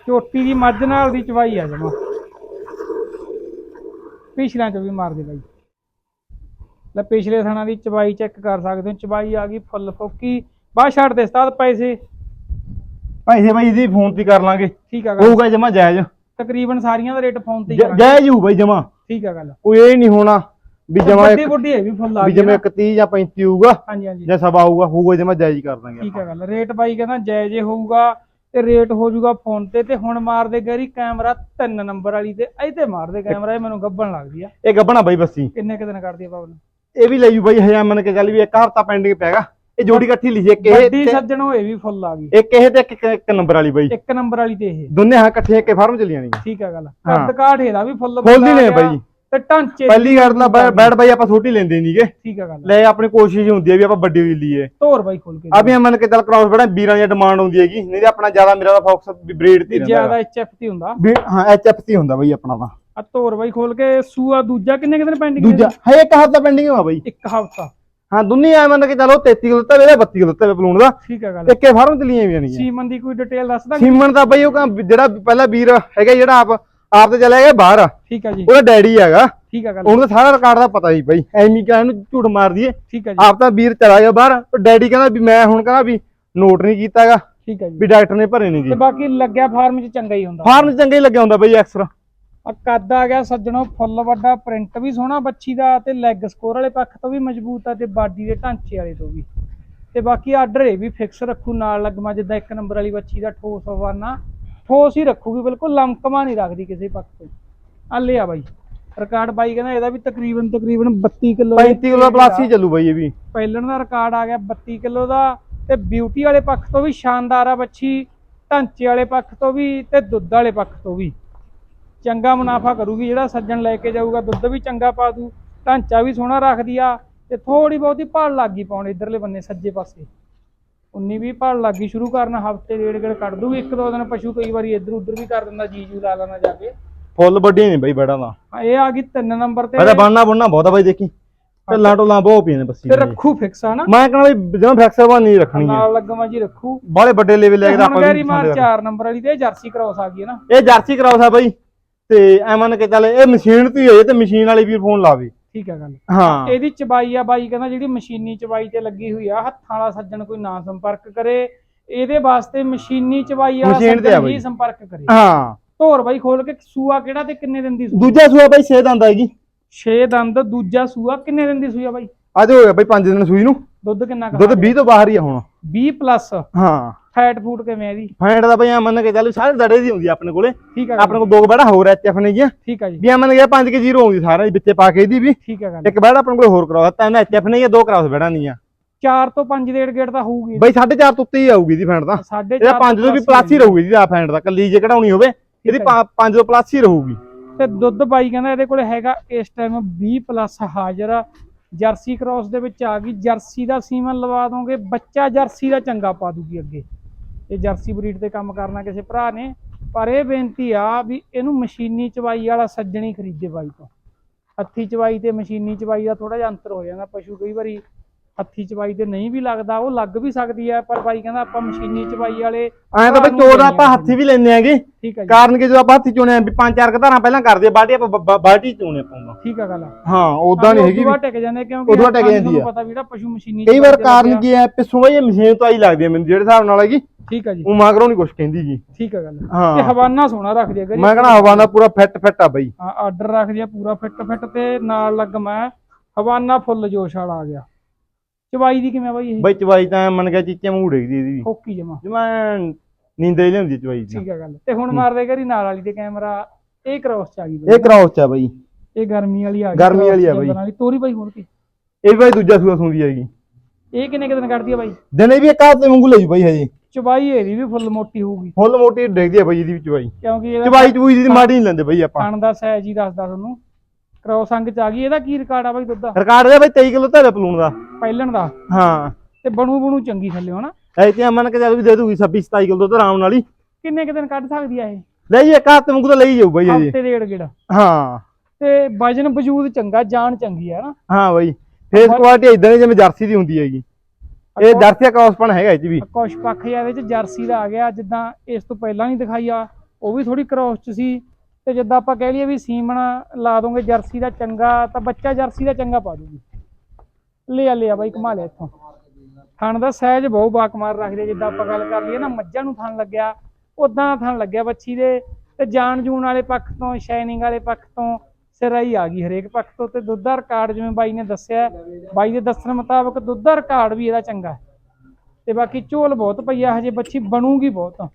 ਝੋਟੀ ਦੀ ਮੱਝ ਨਾਲ ਦੀ ਚਵਾਈ ਆ ਜਮਾ। ਪਿਛਲਿਆਂ 'ਚ ਵੀ ਮਾਰ ਦੇ ਬਾਈ। ਲੈ ਪਿਛਲੇ ਥਣਾ ਦੀ ਚਵਾਈ ਚੈੱਕ ਕਰ ਸਕਦੇ ਹੋ। ਚਵਾਈ ਆ ਗਈ ਫੁੱਲ ਫੋਕੀ। ਬਾਹਰ ਛੱਡ ਦੇ ਸਤਾਦ ਪੈਸੇ। ਪੈਸੇ ਬਈ ਇਹਦੀ ਫੋਨ ਤੇ ਕਰ ਲਾਂਗੇ। ਠੀਕ ਆ ਗੱਲ। ਹੋਊਗਾ ਜਮਾ ਜਾਇਜ਼। ਤਕਰੀਬਨ ਸਾਰੀਆਂ ਦਾ ਰੇਟ ਫੋਨ ਤੇ ਹੀ ਜ- ਕਰਾਂਗੇ। ਜਾਇਜ਼ ਹੋਊ ਬਈ ਜਮਾ। ਠੀਕ ਆ ਗੱਲ। ਕੋਈ ਇਹ ਨਹੀਂ ਹੋਣਾ ਵੀ ਜਮਾ ਵੱਡੀ ਵੱਡੀ ਹੈ ਵੀ ਫੁੱਲ ਆ ਗਈ। ਇੱਕ 30 ਜਾਂ 35 ਹੋਊਗਾ ਹਾਂਜੀ ਹਾਂਜੀ। ਜਾਂ ਸਵਾ ਹੋਊਗਾ ਹੋਊਗਾ ਜਮਾ ਜਾਇਜ਼ ਕਰ ਦਾਂਗੇ ਠੀਕ ਹੈ ਗੱਲ। ਰੇਟ ਬਾਈ ਕਹਿੰਦਾ ਜਾਇਜ਼ ਹੋਊਗਾ। ਤੇ ਰੇਟ ਹੋ ਜਾਊਗਾ ਫੋਨ ਤੇ ਤੇ ਹੁਣ ਮਾਰ ਦੇ ਗੈਰੀ ਕੈਮਰਾ ਤਿੰਨ ਨੰਬਰ ਵਾਲੀ ਤੇ ਇਹ ਤੇ ਮਾਰ ਦੇ ਕੈਮਰਾ ਇਹ ਮੈਨੂੰ ਗੱਬਣ ਲੱਗਦੀ ਆ। ਇਹ ਗੱਬਣਾ ਬਈ ਬੱਸੀ। ਕਿੰਨੇ ਕੁ ਦਿਨ ਕੱਢਦੀ ਆ ਬਾਬਲ ਇਹ ਵੀ ਲੈ ਜੂ ਬਈ ਹਜ਼ਾਰ ਮੰਨ ਕੇ ਚੱਲ ਵੀ ਇੱਕ ਹਫਤਾ ਪੈਂਡਿੰਗ ਪੈਗਾ ਇਹ ਜੋੜੀ ਇਕੱਠੀ ਲਿਖੀ ਇੱਕ ਇਹ ਵੱਡੀ ਸੱਜਣੋ ਇਹ ਵੀ ਫੁੱਲ ਆ ਗਈ। ਇੱਕ ਇਹ ਤੇ ਇੱਕ- ਇੱਕ ਨੰਬਰ ਵਾਲੀ ਬਈ। ਇੱਕ ਨੰਬਰ ਵਾਲੀ ਤੇ ਇਹ। ਦੋਨੇ ਹਾਂ ਇਕੱਠੇ ਇੱਕ ਫਾਰਮ ਚਲੀਆਂ ਨਹੀਂ ਠੀਕ ਆ ਗੱਲ। ਕੱਦ ਕਾਠ ਇਹਦਾ ਵੀ ਫੁੱਲ ਫੁੱਲ ਨੇ ਬਾਈ। ਤੇ ਢਾਂਚੇ ਪਹਿਲੀ ਗੱਲ ਤਾਂ ਬੈ- ਬਾਈ ਆਪਾਂ ਛੋਟੀ ਲੈਂਦੇ ਨਹੀਂਗੇ ਠੀਕ ਆ ਗੱਲ ਲੈ ਆਪਣੀ ਕੋਸ਼ਿਸ਼ ਹੁੰਦੀ ਹੈ ਵੀ ਆਪਾਂ ਵੱਡੀ ਹੋਈ ਲਈਏ। ਧੋਰ ਬਾਈ ਖੋਲ ਕੇ ਆ ਵੀ ਮੰਨ ਕੇ ਚੱਲ ਕ੍ਰਾਸ ਬੜਾ ਵੀਰਾਂ ਦੀ ਡਿਮਾਂਡ ਹੁੰਦੀ ਹੈਗੀ। ਨਹੀਂ ਤੇ ਆਪਣਾ ਜ਼ਿਆਦਾ ਮੇਰਾ ਦਾ ਫੋਕਸ ਬਰੀਡ ਤੇ ਤੇ ਜ਼ਿਆਦਾ ਐਚਐਫ ਤੇ ਹੁੰਦਾ। ਵੀ ਹਾਂ ਐਚਐਫ ਤੇ ਹੁੰਦਾ ਬਈ ਆਪਣਾ ਤਾਂ। ਆ ਧੋਰ ਬਾਈ ਖੋਲ ਕੇ ਸੂਆ ਦੂਜਾ ਕਿੰਨੇ ਕੁ ਦਿਨ ਪੈਂਡਿੰਗ ਦੂਜਾ ਹੈ ਇੱਕ ਹਫਤਾ ਪੈਂਡਿੰਗ ਹੋਆ ਬਈ। ਇੱਕ ਹਫਤਾ। ਹਾਂ ਦੁਨੀ ਐ ਮੰਨ ਕੇ ਚਲੋ 33 ਕਿਲੋ ਦਿੱਤਾ ਇਹਦਾ 32 ਕਿਲੋ ਦਿੱਤਾ ਪਲੂਣ ਦਾ। ਠੀਕ ਆ ਗੱਲ ਇੱਕੇ ਫਾਰਮ ਚਲੀਆਂ ਵੀ ਨਹੀਂ ਸੀਮਨ ਦੀ ਕੋਈ ਡਿਟੇਲ ਦੱਸ ਦਾਂਗੇ? ਸੀਮਨ ਦਾ ਬਈ ਉਹ ਕਹਿੰਦਾ ਜਿਹੜਾ ਪਹਿਲਾ ਵੀਰ ਹੈਗਾ ਜਿਹੜਾ ਆਪ ਆਪ ਤੇ ਚਲੇ ਗਿਆ ਬਾਹਰ। ਠੀਕ ਆ ਜੀ। ਉਹਦਾ ਡੈਡੀ ਹੈਗਾ। ਠੀਕ ਆ ਗੱਲ। ਉਹਨੂੰ ਤਾਂ ਸਾਰਾ ਰਿਕਾਰਡ ਦਾ ਪਤਾ ਹੀ ਬਈ। ਐਵੇਂ ਕਿਹਾ ਇਹਨੂੰ ਝੂਠ ਮਾਰ ਦਈਏ। ਠੀਕ ਆ ਜੀ। ਆਪ ਤਾਂ ਵੀਰ ਚਲਾ ਗਿਆ ਬਾਹਰ। ਉਹ ਡੈਡੀ ਕਹਿੰਦਾ ਵੀ ਮੈਂ ਹੁਣ ਕਹਿੰਦਾ ਵੀ ਨੋਟ ਨਹੀਂ ਕੀਤਾਗਾ। ਠੀਕ ਆ ਜੀ। ਵੀ ਡਾਕਟਰ ਨੇ ਭਰੇ ਨਹੀਂ ਤੇ ਜੀ। ਬਾਕੀ ਲੱਗਿਆ ਫਾਰਮ 'ਚ ਚੰਗਾ ਹੀ ਹੁੰਦਾ। ਫਾਰਮ ਚੰਗਾ ਹੀ ਲੱਗਿਆ ਹੁੰਦਾ ਬਈ ਐਕਸਟਰਾ ਆ ਕੱਦ ਆ ਗਿਆ ਸੱਜਣੋ ਫੁੱਲ ਵੱਡਾ ਪ੍ਰਿੰਟ ਵੀ ਸੋਹਣਾ ਬੱਚੀ ਦਾ ਤੇ ਲੈਗ ਸਕੋਰ ਵਾਲੇ ਪੱਖ ਤੋਂ ਵੀ ਮਜ਼ਬੂਤ ਆ ਤੇ ਬਾਡੀ ਦੇ ਢਾਂਚੇ ਵਾਲੇ ਤੋਂ ਵੀ। ਤੇ ਬਾਕੀ ਆਰਡਰ ਇਹ ਵੀ ਫਿਕਸ ਰੱਖੂ ਨਾਲ ਲੱਗਮਾ ਜਿੱਦਾਂ ਇੱਕ ਨੰਬਰ ਵਾਲੀ ਬੱਚੀ ਦਾ ਠੋਸ ਹਵਾਨਾ ਠੋਸ ਹੀ ਰੱਖੂਗੀ ਬਿਲਕੁਲ ਲੰਕਮਾ ਨਹੀਂ ਰੱਖਦੀ ਕਿਸੇ ਪੱਖ ਤੋਂ। ਆ ਲਿਆ ਬਾਈ ਰਿਕਾਰਡ ਬਾਈ ਕਹਿੰਦਾ ਇਹਦਾ ਵੀ ਤਕਰੀਬਨ ਤਕਰੀਬਨ 32 ਕਿਲੋ 35 ਕਿਲੋ ਪਲੱਸ ਹੀ ਚੱਲੂ ਬਈ ਇਹ ਵੀ। ਪਹਿਲਣ ਦਾ ਰਿਕਾਰਡ ਆ ਗਿਆ 32 ਕਿਲੋ ਦਾ ਤੇ ਬਿਊਟੀ ਵਾਲੇ ਪੱਖ ਤੋਂ ਵੀ ਸ਼ਾਨਦਾਰ ਆ ਬੱਚੀ ਢਾਂਚੇ ਵਾਲੇ ਪੱਖ ਤੋਂ ਵੀ ਤੇ ਦੁੱਧ ਵਾਲੇ ਪੱਖ ਤੋਂ ਵੀ। ਚੰਗਾ ਮੁਨਾਫਾ ਕਰੂਗੀ ਜਿਹੜਾ ਸੱਜਣ ਲੈ ਕੇ ਜਾਊਗਾ ਦੁੱਧ ਵੀ ਚੰਗਾ ਪਾ ਦੂ ਢਾਂਚਾ ਵੀ ਸੋਹਣਾ ਰੱਖਦੀ ਆ ਤੇ ਥੋੜੀ ਬਹੁਤੀ ਭਾਲ ਲੱਗੀ ਪਾਉਣ ਇਧਰਲੇ ਬੰਨੇ ਸੱਜੇ ਪਾਸੇ। 19 ਵੀ ਭਾਲ ਲੱਗੀ ਸ਼ੁਰੂ ਕਰਨ ਹਫ਼ਤੇ ਡੇਢ ਗੇੜ ਕੱਢ ਦੂਗੀ ਇੱਕ ਦੋ ਦਿਨ ਪਸ਼ੂ ਕਈ ਵਾਰੀ ਇੱਧਰ ਉੱਧਰ ਵੀ ਕਰ ਦਿੰਦਾ ਜੀ ਜੂ ਲਾ ਲੈਣਾ ਜਾ ਕੇ। ਫੁੱਲ ਵੱਡੀ ਨਹੀਂ ਬਈ ਬੜਾ ਦਾ। ਹਾਂ, ਇਹ ਆ ਗਈ ਤਿੰਨ ਨੰਬਰ ਤੇ। ਇਹਦਾ ਬਣਨਾ ਬਣਨਾ ਬਹੁਤ ਬਈ ਦੇਖੀ। ਢੱਲਾਂ ਢੋਲਾਂ ਬਹੁਤ ਪੀਆਂ ਨੇ ਬੱਸੀ ਤੇ ਰੱਖੂ ਫਿਕਸ ਆ ਨਾ। ਮੈਂ ਕਹਿੰਦਾ ਵੀ ਜਿਵੇਂ ਫੈਕਸਰ ਬਣ ਨਹੀਂ ਰੱਖਣੀ ਹੈ ਨਾਲ ਲੱਗਵਾ ਜੀ ਰੱਖੂ। ਬਾਹਲੇ ਵੱਡੇ ਲੈਵਲ ਲੈ ਕੇ ਤਾਂ ਹੁਣ ਆਪਾਂ ਗੈਰੀ ਮਾਰ। 4 ਨੰਬਰ ਵਾਲੀ ਤੇ ਇਹ ਜਰਸੀ ਕ੍ਰਾਸ ਆ ਗਈ ਹੈ ਨਾ। ਇਹ ਜਰਸੀ ਕਰਾਉਸ ਆ ਬਈ। ਤੇ ਐ ਮੰਨ ਕੇ ਚੱਲ ਇਹ ਮਸ਼ੀਨ ਤੇ ਹੋਏ ਤੇ ਮਸ਼ੀਨ ਵਾਲੀ ਵੀ ਫੋਨ ਲਾਵੇ। ਠੀਕ ਹੈ ਗੱਲ। ਹਾਂ। ਇਹਦੀ ਚਬਾਈ ਆ ਬਾਈ ਕਹਿੰਦਾ ਜਿਹੜੀ ਮਸ਼ੀਨੀ ਚਬਾਈ ਤੇ ਲੱਗੀ ਹੋਈ ਆ ਹੱਥਾਂ ਵਾਲਾ ਸੱਜਣ ਕੋਈ ਨਾ ਸੰਪਰਕ ਕਰੇ ਇਹਦੇ ਵਾਸਤੇ ਮਸ਼ੀਨੀ ਚਬਾਈ ਵਾਲਾ ਸੱਜਣ। ਹੀ ਸੰਪਰਕ ਕਰੇ। ਹਾਂ। ਧੋਰ ਬਾਈ ਖੋਲ ਕੇ ਸੂਆ ਕਿਹੜਾ ਤੇ ਕਿੰਨੇ ਦਿਨ ਦੀ ਸੂਆ ਦੂਜਾ ਸੂਆ ਬਈ ਛੇ ਦੰਦ ਆਏਗੀ 6 ਦੰਦ ਦੂਜਾ ਸੂਆ ਕਿੰਨੇ ਦਿਨ ਦੀ ਸੂਈ ਆ ਬਾਈ? ਅੱਜ ਹੋ ਗਿਆ ਬਈ 5 ਦਿਨ ਸੂਈ ਨੂੰ। ਦੁੱਧ ਕਿੰਨਾ ਦੁੱਧ 20 ਤੋਂ ਬਾਹਰ ਹੀ ਆ ਹੁਣ। 20 ਪਲੱਸ ਹਾਂ। ਫੈਟ ਫੂਡ ਕਿਵੇਂ ਆ ਇਹਦੀ ਫੈਂਟ ਦਾ ਬਈ ਐਂ ਮੰਨ ਕੇ ਚੱਲ ਸਾਰੇ ਦੜੇ ਦੀ ਹੁੰਦੀ ਆ ਆਪਣੇ ਕੋਲੇ। ਠੀਕ ਹੈ ਆਪਣੇ ਕੋਲ ਦੋ ਬੜਾ ਹੋਰ ਐਚਐਫ ਨੇ ਗਿਆ ਠੀਕ ਹੈ ਜੀ। ਵੀ ਐਂ ਮੰਨ ਕੇ 5 ਕੇ ਜ਼ੀਰੋ ਆਉਂਦੀ ਸਾਰਾ ਵਿੱਚੇ ਪਾ ਕੇ ਇਹਦੀ ਵੀ। ਠੀਕ ਗੱਲ। ਇੱਕ ਬੜਾ ਆਪਣੇ ਕੋਲ ਹੋਰ ਕਰਾਵਾ ਤਾਂ ਐਚਐਫ ਨੇ ਜਾਂ ਦੋ ਕਰਾਸ ਬੜਾ ਨਹੀਂ ਆ। 4 ਤੋਂ 5 ਡੇਢ ਗੇੜ ਤਾਂ ਹੋਊਗੀ। ਬਈ 4.5 ਤੋਂ ਉੱਤੇ ਹੀ ਆਊਗੀ ਇਹਦੀ ਫੈਂਟ ਤਾਂ। ਸਾਢੇ ਇਹਦਾ ਚਾਰ 5 ਤੋਂ ਵੀ ਪਲੱਸ ਹੀ ਰਹੂਗੀ ਇਹਦੀ ਆ ਫੈਂਟ ਦਾ ਕੱਲੀ ਜੇ ਕਢਾਉਣੀ ਹੋਵੇ ਇਹਦੀ 5 ਤੋਂ ਪਲੱਸ ਹੀ ਰਹੂਗੀ। ਤੇ ਦੁੱਧ ਬਾਈ ਕਹਿੰਦਾ ਇਹਦੇ ਕੋਲ ਹੈਗਾ ਇਸ ਟਾਈਮ 20 ਪਲੱਸ ਹਾਜ਼ਰ ਆ। ਜਰਸੀ ਕ੍ਰਾਸ ਦੇ ਵਿੱਚ ਆ ਗਈ। ਜਰਸੀ ਦਾ ਸੀਮਨ ਲਵਾ ਦੋਗੇ ਬੱਚਾ ਜਰਸੀ ਦਾ ਚੰਗਾ ਪਾ ਦੂਗੀ ਅੱਗੇ। ਇਹ ਜਰਸੀ ਬਰੀਡ ਤੇ ਕੰਮ ਕਰਨਾ ਕਿਸੇ ਭਰਾ ਨੇ ਪਰ ਇਹ ਬੇਨਤੀ ਆ ਵੀ ਇਹਨੂੰ ਮਸ਼ੀਨੀ ਚਵਾਈ ਵਾਲਾ ਸੱਜਣੀ ਖਰੀਦੇ ਬਾਈ ਤੋਂ। ਹੱਥੀ ਚਵਾਈ ਤੇ ਮਸ਼ੀਨੀ ਚਵਾਈ ਦਾ ਥੋੜਾ ਜਿਹਾ ਅੰਤਰ ਹੋ ਜਾਂਦਾ ਪਸ਼ੂ ਕਈ ਵਾਰੀ ਹੱਥੀ ਚਵਾਈ ਤੇ ਨਹੀਂ ਵੀ ਲੱਗਦਾ ਉਹ ਲੱਗ ਵੀ ਸਕਦੀ ਹੈ ਪਰ ਬਾਈ ਕਹਿੰਦਾ ਆਪਾਂ ਮਸ਼ੀਨੀ ਚਵਾਈ ਵਾਲੇ ਐਂ ਤਾਂ ਬਈ ਚੋਰ ਆਪਾਂ ਹੱਥੀ ਵੀ ਲੈਨੇ ਆਂਗੇ। ਠੀਕ ਹੈ ਜੀ। ਕਾਰਨ ਕਿ ਜਦੋਂ ਆਪਾਂ ਹੱਥੀ ਚੋਣੇ ਆ ਵੀ ਪੰਜ ਚਾਰ ਕਧਾਰਾਂ ਪਹਿਲਾਂ ਕਰਦੇ ਬਾਲਟੀ ਆਪਾਂ ਬਾਲਟੀ ਚੋਣੇ ਪਾਉਂਗਾ ਠੀਕ ਆ ਗੱਲ ਆ। ਹਾਂ ਉਦਾਂ ਨਹੀਂ ਹੈਗੀ ਉਦੋਂ ਟਿਕ ਜਾਂਦੇ ਕਿਉਂਕਿ ਉਦੋਂ ਟਿਕ ਜਾਂਦੀ। ਤੁਹਾਨੂੰ ਪਤਾ ਵੀ ਜਿਹੜਾ ਪਸ਼ੂ ਮਸ਼ੀਨੀ ਕਈ ਵਾਰ ਕਾਰਨ। ਕੀ ਹੈ ਪਿੱਛੋਂ ਇਹ ਮਸ਼ੀਨ ਤੋਂ ਆਈ ਲੱਗਦੀ ਹੈ ਮੈਨੂੰ ਜਿਹੜੇ ਹਿਸਾਬ ਨਾਲ ਹੈਗੀ। ਠੀਕ ਆ ਜੀ। ਉਹ ਮਗਰੋਂ ਨਹੀਂ ਕੁਝ ਕਹਿੰਦੀ ਜੀ। ਠੀਕ ਆ ਗੱਲ। ਹਾਂ। ਤੇ ਹਵਾਨਾ ਸੋਹਣਾ ਰੱਖ ਦਿਆ ਕਰੀ। ਮੈਂ ਕਹਣਾ ਹਵਾ ਦਾ ਪੂਰਾ ਫਿੱਟ ਫਿੱਟ ਆ ਬਈ। ਹਾਂ ਆਰਡਰ ਰੱਖ ਦਿਆ ਪੂਰਾ ਫਿੱਟ ਫਿੱਟ ਤੇ ਨਾਲ ਲੱਗ ਮੈਂ ਹਵਾਨਾ ਫੁੱਲ ਜੋਸ਼ ਵਾਲਾ ਆ ਗਿਆ। ਚਵਾਈ ਦੀ ਕਿਵੇਂ ਆ ਬਾਈ ਇਹ? ਬਈ ਚਵਾਈ ਤਾਂ ਮੰਨ ਗਿਆ ਚੀਚੇ ਮੂੰਹ ਡੇਗਦੀ ਇਹਦੀ ਵੀ। ਹੋਕੀ ਜਮਾ। ਜਿਵੇਂ ਨੀਂਦ ਹੀ ਲਿਆਉਂਦੀ ਚਵਾਈ ਦੀ। ਠੀਕ ਆ ਗੱਲ। ਤੇ ਹੁਣ ਮਾਰਦੇ ਕਰੀ ਨਾਲ ਵਾਲੀ ਤੇ ਕੈਮਰਾ ਇਹ ਕ੍ਰੋਸ ਚ ਆ ਗਈ ਬਾਈ। ਇਹ ਕਰਾਉਸ ਚ ਆ ਬਈ। ਇਹ ਗਰਮੀ ਵਾਲੀ ਆ ਗਈ ਗਰਮੀ ਵਾਲੀ ਆ ਬਾਈ। ਤੋਰੀ ਬਾਈ ਹੋਰ ਕੀ। ਇਹ ਵੀ ਬਈ ਦੂਜਾ ਸੂਆ ਸੁੰਦੀ ਹੈਗੀ। ਇਹ ਕਿੰਨੇ ਕੁ ਦਿਨ ਕੱਢਦੀ ਆ ਬਾਈ? ਦਿਨੇ ਵੀ ਇੱਕ ਹੱਥ ਤੇ ਵਾਂਗੂ ਲਈ ਬਈ ਹਜੇ। ਚਵਾਈ ਇਹਦੀ ਵੀ ਫੁੱਲ ਮੋਟੀ ਹੋਊਗੀ। ਫੁੱਲ ਮੋਟੀ ਡੇਗਦੀ ਆ ਬਈ ਇਹਦੀ ਵੀ ਚਵਾਈ ਕਿਉਂਕਿ ਇਹਦਾ ਚਵਾਈ ਚਵੂਈ ਦੀ ਮਾੜੀ ਨਹੀਂ ਲੈਂਦੇ ਬਈ ਆਪਾਂ। ਖਾਣ ਦਾ ਸਾਈਜ਼ ਹੀ ਦੱਸਦਾ ਤੁਹਾਨੂੰ। ਕ੍ਰੋਸ ਅੰਗ ਚ ਆ ਗਈ। ਇਹਦਾ ਕੀ ਰਿਕਾਰਡ ਆ ਬਾਈ ਦੁੱਧ ਦਾ? ਰਿਕਾਰਡ ਦੇ ਬਈ 23 ਕਿਲੋ ਧਾਰੇ ਪਲੂਣ ਦਾ। ਪਹਿਲਣ ਦਾ। ਹਾਂ। ਤੇ ਬਣੂ ਬਣੂ ਚੰਗੀ ਥੱਲੇ ਹਨਾ? ਐ ਤੇ ਮੰਨ ਕੇ ਚੱਲ ਵੀ ਦੇ ਦੂਗੀ 26 27 ਕਿਲੋ ਦੁੱਧ ਆਰਾਮ ਨਾਲ ਹੀ ਕਿੰਨੇ ਕੁ ਦਿਨ ਕੱਢ ਸਕਦੀ ਆ ਇਹ? ਲੈ ਜੀ ਇੱਕ ਹੱਥ ਤੇ ਵਾਂਗੂ ਤਾਂ ਲਈ ਜਾਊ ਬਈ ਹਜੇ। ਹਫ਼ਤੇ ਡੇਢ ਗੇੜਾ। ਹਾਂ। ਤੇ ਵਜਨ ਵਜੂਦ ਚੰਗਾ ਜਾਨ ਚੰਗੀ ਹੈ ਨਾ ਹਾਂ ਬਈ। ਫੇਸ ਕੁਆਲਿਟੀ ਇਦਾਂ ਦੀ ਜਿਵੇਂ ਜਰਸੀ ਦੀ ਹੁੰਦੀ ਹੈਗੀ। ਇਹ ਜਰਸੀ ਕ੍ਰੋਸਪਨ ਹੈਗਾ ਇਹ ਚ ਵੀ। ਕੁਛ ਪੱਖ ਜਿਹਾ ਇਹਦੇ ਚ ਜਰਸੀ ਦਾ ਆ ਗਿਆ ਜਿੱਦਾਂ ਇਸ ਤੋਂ ਪਹਿਲਾਂ ਨਹੀਂ ਦਿਖਾਈ ਆ ਉਹ ਵੀ ਥੋੜੀ ਕ੍ਰੋਸ ਚ ਸੀ। ਤੇ ਜਿੱਦਾਂ ਆਪਾਂ ਕਹਿ ਲਈਏ ਵੀ ਸੀਮਣਾ ਲਾ ਦੋਗੇ ਜਰਸੀ ਦਾ ਚੰਗਾ ਤਾਂ ਬੱਚਾ ਜਰਸੀ ਦਾ ਚੰਗਾ ਪਾ ਦੂਗੀ। ਲਿਆ ਲਿਆ ਬਾਈ ਕਮਾ ਲਿਆ ਇੱਥੋਂ। ਥਣ ਦਾ ਸਾਈਜ਼ ਬਹੁਤ ਬਾਕਮਾਰ ਰੱਖਦੇ ਜਿੱਦਾਂ ਆਪਾਂ ਗੱਲ ਕਰ ਲਈਏ ਨਾ ਮੱਝਾਂ ਨੂੰ ਥਣ ਲੱਗਿਆ ਉਦਾਂ ਥਣ ਲੱਗਿਆ ਬੱਚੀ ਦੇ। ਤੇ ਜਾਨ ਜੂਨ ਵਾਲੇ ਪੱਖ ਤੋਂ ਸ਼ਾਈਨਿੰਗ ਵਾਲੇ ਪੱਖ ਤੋਂ ਸਿਰਾਈ ਆ ਗਈ ਹਰੇਕ ਪੱਖ ਤੋਂ ਤੇ ਦੁੱਧ ਦਾ ਰਿਕਾਰਡ ਜਿਵੇਂ ਬਾਈ ਨੇ ਦੱਸਿਆ ਬਾਈ ਦੇ ਦੱਸਣ ਮੁਤਾਬਕ ਦੁੱਧ ਦਾ ਰਿਕਾਰਡ ਵੀ ਇਹਦਾ ਚੰਗਾ ਹੈ। ਤੇ ਬਾਕੀ ਝੋਲ ਬਹੁਤ ਪਈ ਆ ਹਜੇ ਬੱਚੀ ਬਣੂਗੀ ਬਹੁਤ।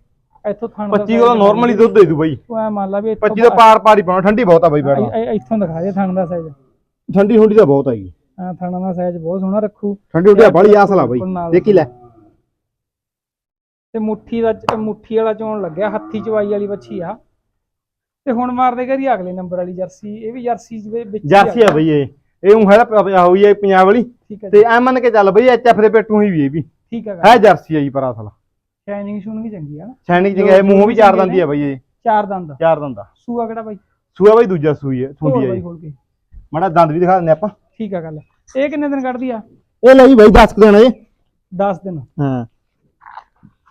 ਇੱਥੋਂ ਥਣ ਦਾ 25 ਕਿਲੋ ਨਾਰਮਲੀ ਦੁੱਧ ਦੇ ਦੂ ਬਈ। ਤੂੰ ਐ ਮੰਨ ਲਾ ਵੀ ਇੱਥੋਂ 25 ਦਾ ਪਾਰ ਪਾਰ ਹੀ ਪਾਉਣਾ ਠੰਡੀ ਬਹੁਤ ਆ ਬਈ ਬੈਠਾ ਇੱਥੋਂ ਦਿਖਾ ਦੇ ਥਣ ਦਾ ਸਾਈਜ਼। ਠੰਡੀ ਹੁੰਡੀ ਤਾਂ ਬਹੁਤ ਆਈ ਆ ਥਣਾਂ ਦਾ ਸਾਈਜ਼ ਬਹੁਤ ਸੋਹਣਾ ਰੱਖੂ। ਠੰਡੀ ਹੁੰਡੀ ਬੜੀ ਆਸਲ ਆ ਬਈ। ਦੇਖੀ ਲੈ। ਤੇ ਮੁੱਠੀ ਦਾ ਮੁੱਠੀ ਵਾਲਾ ਚੋਣ ਲੱਗਿਆ ਹੱਥੀ ਚਵਾਈ ਵਾਲੀ ਬੱਚੀ ਆ। ਤੇ ਹੁਣ ਮਾਰਦੇ ਕਰੀ ਅਗਲੇ ਨੰਬਰ ਵਾਲੀ ਜਰਸੀ ਇਹ ਵੀ ਜਰਸੀ ਦੇ ਵਿੱਚ ਹੀ ਜਰਸੀ ਆ ਬਈ ਇਹ। ਇਹ ਉਹ ਹੈ ਨਾ ਹੋਈ ਹੈ ਪੰਜਾਬ ਵਾਲੀ। ਠੀਕ ਹੈ ਜੀ, ਤੇ ਐ ਮੰਨ ਕੇ ਚੱਲ ਬਈ ਐਚਐਫ ਦੇ ਪੇਟੂ ਹੀ ਵੀ ਇਹ ਵੀ। ਠੀਕ ਹੈ ਹੈ ਜਰਸੀ ਆ ਜੀ ਪਰ ਅਸਲ। ਸ਼ਾਈਨਿੰਗ ਸ਼ੂਨਿੰਗ ਚੰਗੀ ਆ ਨਾ। ਸੈਨਿਕ ਜਿਹਾ ਮੂੰਹ ਵੀ ਚਾਰ ਦੰਦੀ ਆ ਬਈ ਇਹ। ਚਾਰ ਦੰਦ ਚਾਰ ਦੰਦਾ ਸੂਆ ਕਿਹੜਾ ਬਾਈ? ਸੂਆ ਬਈ ਦੂਜਾ ਸੂਈ ਹੈ ਹੋਰ ਸੁੰਦੀ ਹੈ ਬਾਈ ਜੀ ਖੋਲ ਕੇ। ਮਾੜਾ ਦੰਦ ਵੀ ਦਿਖਾ ਦਿੰਦੇ ਆਪਾਂ। ਠੀਕ ਆ ਗੱਲ। ਇਹ ਕਿੰਨੇ ਦਿਨ ਕੱਢਦੀ ਆ? ਇਹ ਲਈ ਬਈ 10 ਦੇਣਾ ਜੀ 10 ਦਿਨ। ਹਾਂ।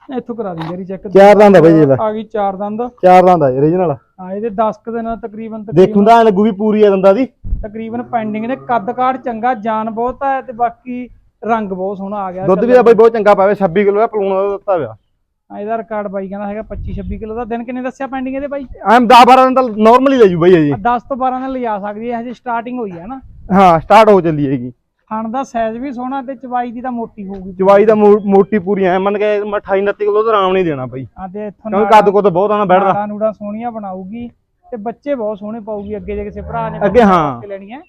ਇੱਥੋਂ ਕਰਾ ਦੀ ਮੇਰੀ ਚੈੱਕ ਚਾਰ ਦੰਦ ਆ ਬਈ ਇਹਦਾ ਆ ਗਈ ਚਾਰ ਦੰਦ। ਚਾਰ ਦੰਦ ਆ ਓਰੀਜਨਲ ਹਾਂ ਇਹਦੇ 10 ਕੁ ਦਿਨ ਤਕਰੀਬਨ ਦੇਖੂੰ ਤਾਂ ਐਂ ਲੱਗੂ ਵੀ ਪੂਰੀ ਆ ਦੰਦਾਂ ਦੀ। ਤਕਰੀਬਨ ਪੈਂਡਿੰਗ ਨੇ ਕੱਦ ਕਾਠ ਚੰਗਾ ਜਾਨ ਬਹੁਤ ਹੈ ਤੇ ਬਾਕੀ ਰੰਗ ਬਹੁਤ ਸੋਹਣਾ ਆ ਗਿਆ ਦੁੱਧ ਵੀ ਤਾਂ ਬਈ ਬਹੁਤ ਚੰਗਾ ਪਾਵੇ 26 ਕਿਲੋ ਦਾ ਪਲੂਣ ਦਾ ਦਿੱਤਾ ਹੋਇਆ। ਹਾਂ, ਇਹਦਾ ਰਿਕਾਰਡ ਬਾਈ ਕਹਿੰਦਾ ਹੈਗਾ 25 26 ਕਿਲੋ ਦਾ। ਦਿਨ ਕਿੰਨੇ ਦੱਸਿਆ ਪੈਂਡਿੰਗ ਇਹਦੇ ਬਾਈ? ਐਮ 10 12 ਦਿਨ ਤਾਂ ਨਾਰਮਲੀ ਲੈ ਜੂ ਬਈ ਇਹ ਜੀ। 10 ਤੋਂ 12 ਦਿਨ ਲਿਜਾ ਸਕਦੀ ਹੈ ਹਜੇ ਸਟਾਰਟਿੰਗ ਹੋਈ ਹੈ ਨਾ। ਹਾਂ ਸਟਾਰਟ ਹੋ ਚੱਲੀ ਹੈਗੀ। ਥਣ ਦਾ ਸਾਈਜ਼ ਵੀ ਸੋਹਣਾ ਤੇ ਚਵਾਈ ਦੀ ਤਾਂ ਮੋਟੀ ਹੋਊਗੀ। ਚਵਾਈ ਦਾ ਮੋ- ਮੋਟੀ ਪੂਰੀ ਐ। ਮੰਨ ਕੇ 28 29 ਕਿਲੋ ਤਾਂ ਆਰਾਮ ਨਹੀਂ ਦੇਣਾ ਬਈ। ਆ ਤੇ ਇੱਥੋਂ ਕਿਉਂਕਿ ਕੱਦ ਕੋ ਤਾਂ ਬਹੁਤ ਆਣਾ ਬੈਠਦਾ। ਨਾੜਾਂ ਨੂੜਾਂ ਸੋਹਣੀਆਂ ਬਣਾਊਗੀ ਤੇ ਬੱਚੇ ਬਹੁਤ ਸੋਹਣੇ ਪਾਊਗੀ। ਅੱਗੇ ਜੇ ਕਿਸੇ ਭਰਾ ਨੇ ਅੱਗੇ ਹਾਂ। ਕੇ ਲੈਣੀ ਹੈ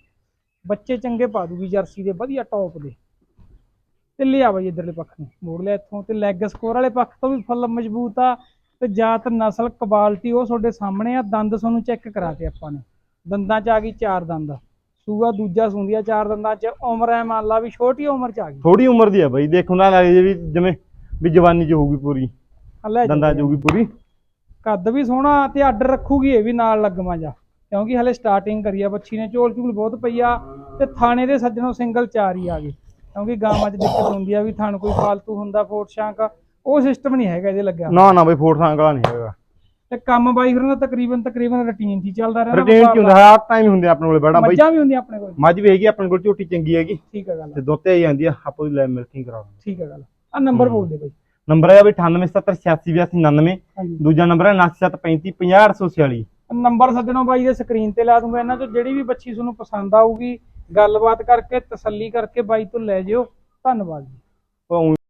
ਬੱਚੇ ਚੰਗੇ ਪਾ ਦੂਗੀ ਜਰਸੀ ਦੇ ਵਧੀਆ ਟੌਪ ਦੇ। ਤੇ ਲਿਆ ਬਾਈ ਇਧਰਲੇ ਪੱਖ ਨੂੰ ਮੋੜ ਲਿਆ ਇੱਥੋਂ। ਤੇ ਲੈਗ ਸਕੋਰ ਵਾਲੇ ਪੱਖ ਤੋਂ ਵੀ ਫੁੱਲ ਮਜ਼ਬੂਤ ਆ। ਤੇ ਜਾਤ ਨਸਲ ਕੁਆਲਿਟੀ ਉਹ ਤੁਹਾਡੇ ਸਾਹਮਣੇ ਆ। ਦੰਦ ਤੁਹਾਨੂੰ ਚੈੱਕ ਕਰਾਤੇ ਆਪਾਂ ਨੇ। ਦੰਦਾਂ 'ਚ ਆ ਗਈ ਚਾਰ ਦੰਦ। ਸੂਆ ਦੂਜਾ ਸੁੰਦੀ ਆ ਚਾਰ ਦੰਦਾਂ 'ਚ ਉਮਰ ਐ ਮੰਨ ਲਾ ਵੀ ਛੋਟੀ ਉਮਰ 'ਚ ਆ ਗਈ। ਥੋੜੀ ਉਮਰ ਦੀ ਆ ਬਈ ਦੇਖਣ ਦਾ ਲੱਗ ਜੇ ਵੀ ਜਿਵੇਂ ਵੀ ਜਵਾਨੀ ਚ ਹੋਊਗੀ ਪੂਰੀ ਆ ਲੈ ਜਾ। ਦੰਦਾਂ ਚ ਹੋਊਗੀ ਪੂਰੀ। ਕੱਦ ਵੀ ਸੋਹਣਾ ਤੇ ਆਰਡਰ ਰੱਖੂਗੀ ਇਹ ਵੀ ਨਾਲ ਲੱਗਵਾ ਜਾ। ਕਿਉਂਕਿ ਹਲੇ ਸਟਾਰਟਿੰਗ ਕਰੀ ਆ ਬੱਚੀ ਨੇ ਝੋਲ ਝੂਲ ਬਹੁਤ ਪਈ ਆ ਤੇ ਥਾਣੇ ਦੇ ਸੱਜਣੋਂ ਸਿੰਗਲ ਚਾਰ ਹੀ ਆ ਗਏ। ਕਿਉਂਕਿ ਗਾਵਾਂ 'ਚ ਦਿੱਕਤ ਹੁੰਦੀ ਆ ਵੀ ਥਣ ਕੋਈ ਫਾਲਤੂ ਹੁੰਦਾ ਸ਼ਾਂਕ ਉਹ ਸਿਸਟਮ ਨਹੀਂ ਹੈਗਾ ਇਹਦੇ ਲੱਗਿਆ। ਨਾ ਨਾ ਬਈ ਫੋਰ ਸਾਂਗਲਾ ਨਹੀਂ ਹੈਗਾ। ਤੇ ਕੰਮ ਬਾਈ ਦਾ ਤਕਰੀਬਨ ਤਕਰੀਬਨ ਰੁਟੀਨ ਹੀ ਚੱਲਦਾ ਰਹਿੰਦਾ ਰੁਟੀਨ ਚ ਹੁੰਦਾ ਹਰ ਟਾਈਮ ਹੁੰਦੇ ਆਪਣੇ ਕੋਲੇ ਬੜਾ ਬਈ। ਮੱਝਾਂ ਵੀ ਹੁੰਦੀਆਂ ਆਪਣੇ ਕੋਲ। ਮੱਝ ਵੀ ਹੈਗੀ ਆਪਣੇ ਕੋਲ ਝੋਟੀ ਚੰਗੀ ਹੈਗੀ। ਠੀਕ ਹੈ ਗੱਲ ਤੇ ਦੁੱਧ ਤੇ ਆਈ ਜਾਂਦੀ ਆ ਆਪੋ ਦੀ ਲੈ ਮਿਲਕਿੰਗ ਕਰਾ ਦਿੰਦੇ। ਠੀਕ ਹੈ ਗੱਲ ਆ। ਨੰਬਰ ਬੋਲ ਦੇ ਬਾਈ। ਨੰਬਰ ਹੈ ਬਈ 9878868299 ਹਾਂਜੀ। ਦੂਜਾ ਨੰਬਰ ਹੈ 9735500846 ਨੰਬਰ ਸੱਜਣੋਂ ਬਾਈ ਦੇ ਸਕਰੀਨ ਤੇ ਲਾ ਦੂੰਗਾ ਇਹਨਾਂ ਚੋਂ ਜਿਹੜੀ ਵੀ ਬੱਚੀ ਤੁਹਾਨੂੰ ਪਸੰਦ ਆਊਗੀ ਗੱਲਬਾਤ ਕਰਕੇ ਤਸੱਲੀ ਕਰਕੇ ਬਾਈ ਤੋਂ ਲੈ ਜਿਓ। ਧੰਨਵਾਦ ਜੀ।